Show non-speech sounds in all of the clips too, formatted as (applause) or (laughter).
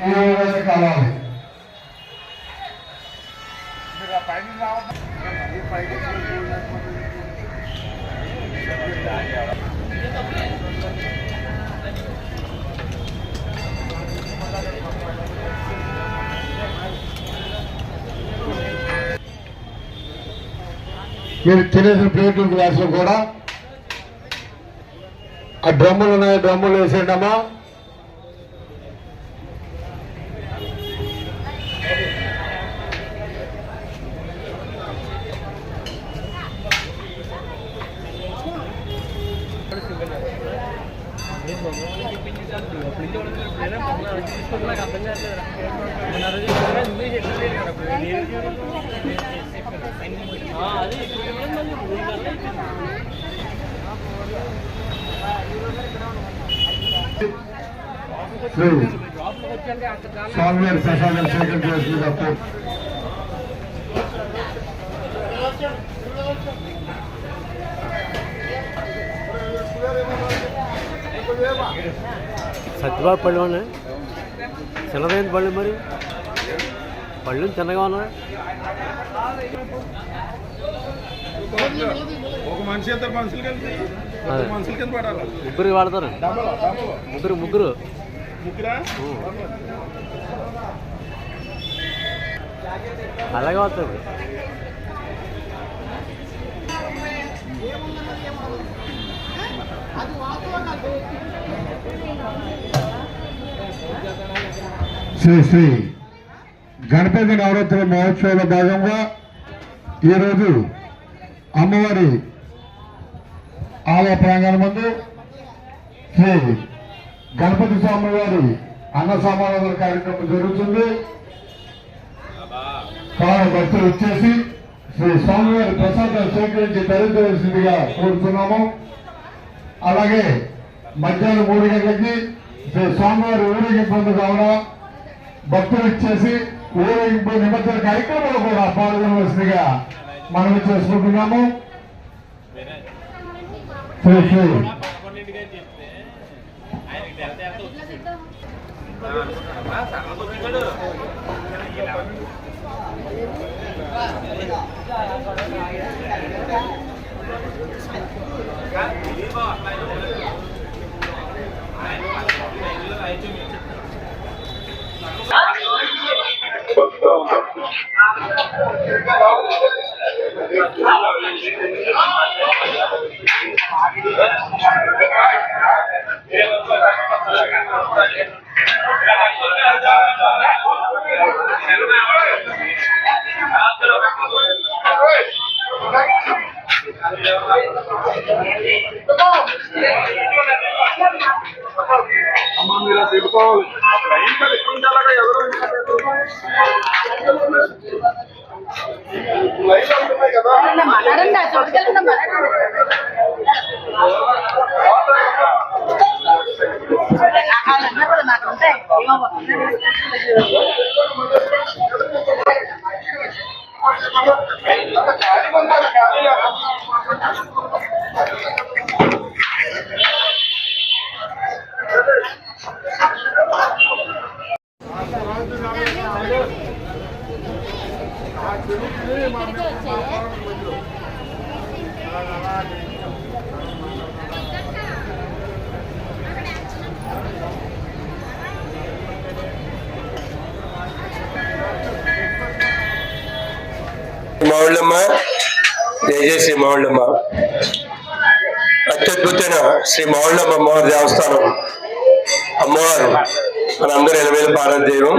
ఈ కావాలి మీరు తినేసిన ప్లేట్లు గ్లాసులు కూడా. ఆ డ్రమ్ములు ఉన్నాయి డ్రమ్ములు వేసేయండి శ్రీ స్వామివారి ప్రసాదం స్వీకరించాల్సిందిగా సత్యబాబు పళ్ళు ఉన్నాయి. చిన్నదైన పళ్ళు మరి. పళ్ళు చిన్నగా ఉన్నాయి. ఒక మనిషి ఇద్దరు మనుషులు కలిసి అదే. మనుషుల కింద పడాలి? ముగ్గురు వాడతారు. ముగ్గురు ముగ్గురు. అలాగే వస్తాడు శ్రీ శ్రీ గణపతి నవరాత్రి మహోత్సవంలో భాగంగా ఈరోజు అమ్మవారి ఆలయ ప్రాంగణం ముందు శ్రీ గణపతి స్వామి వారి అన్న సమారాధన కార్యక్రమం జరుగుతుంది. కావున భక్తులు వచ్చేసి శ్రీ స్వామివారి ప్రసాదం స్వీకరించి తరలించవలసిందిగా కోరుతున్నాము. అలాగే మధ్యాహ్నం మూడు గంటలకి స్వామివారి ఊరేగింపు కావున భక్తులు ఇచ్చేసి ఊరేగింపు నిమజ్జన కార్యక్రమంలో కూడా పాల్గొనవలసిందిగా మనం చేసుకుంటున్నాము. శ్రీ శ్రీ (laughs) 啊！不走。కదా. మాట్లాడండి చోటుకెళ్ళండి మాట్లాడండి వాళ్ళందరూ కూడా నాకు ఉంటాయి. మావుళ్ళమ్మ జయజయ మావుళ్ళమ్మ. అత్యద్భుతమైన శ్రీ మావుళ్ళమ్మ అమ్మవారి దేవస్థానం అమ్మవారు. మనందరూ ఎనవేల పారదేవం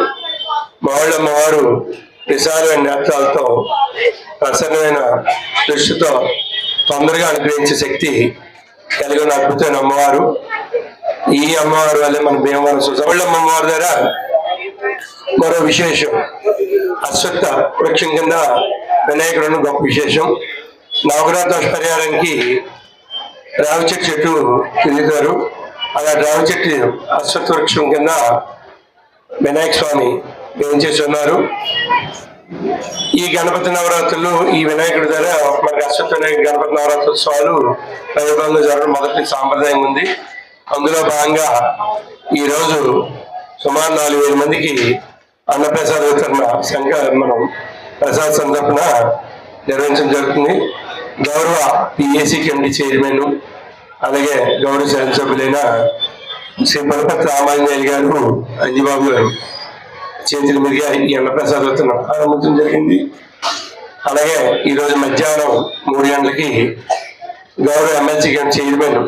మావుళ్ళమ్మ వారు విశాలమైన నేత్రాలతో ప్రసన్నమైన దృష్టితో తొందరగా అనుగ్రహించే శక్తి కలిగిన అద్భుతమైన అమ్మవారు. ఈ అమ్మవారి వల్లే మన భీమవరం సుజవళ్ళమ్మ అమ్మవారి దగ్గర మరో విశేషం. అశ్వత్థ వృక్షం కింద వినాయకుడు గొప్ప విశేషం. నవగ్రహ పరిహారానికి రావి చెట్టు చెట్టు అలా రావి చెట్టు అశ్వత్థ వృక్షం కింద వినాయక స్వామి ఏం ఉన్నారు ఈ గణపతి నవరాత్రులు ఈ వినాయకుడి ద్వారా మనకి అశ్వత్ వినాయక గణపతి నవరాత్రోత్సవాలు ఉత్సవాలు జరగడం మొదటి సాంప్రదాయం ఉంది. అందులో భాగంగా ఈ రోజు సుమారు నాలుగు వేల మందికి అన్నప్రసాద వితరణ సంఘ మనం ప్రసాద్ సందర్భన నిర్వహించడం జరుగుతుంది. గౌరవ పిఏసీ కమిటీ చైర్మన్ అలాగే గౌరవ శాసనసభ్యులైన శ్రీ పరపతి రామాంజనేయులు గారు అంజబాబు గారు చేతుల మీదుగా ఈ ప్రసాద్ వితరణ ప్రారంభించడం జరిగింది. అలాగే ఈరోజు మధ్యాహ్నం మూడు గంటలకి గౌరవ ఎమ్మెల్సీ గారి చైర్మన్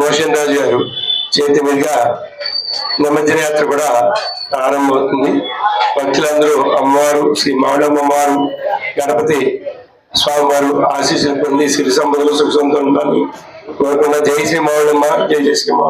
మోషన్ రాజు గారు చేతి మీదుగా నిమజ్జన యాత్ర కూడా ప్రారంభమవుతుంది. భక్తులందరూ అమ్మవారు శ్రీ మావుడమ్మ అమ్మవారు గణపతి స్వామివారు ఆశీస్సులు పొంది సిరి సంపదలు సుఖ సంతోషాలు కోరుకున్న జై శ్రీ మావుడమ్మ జై జయ శ్రీ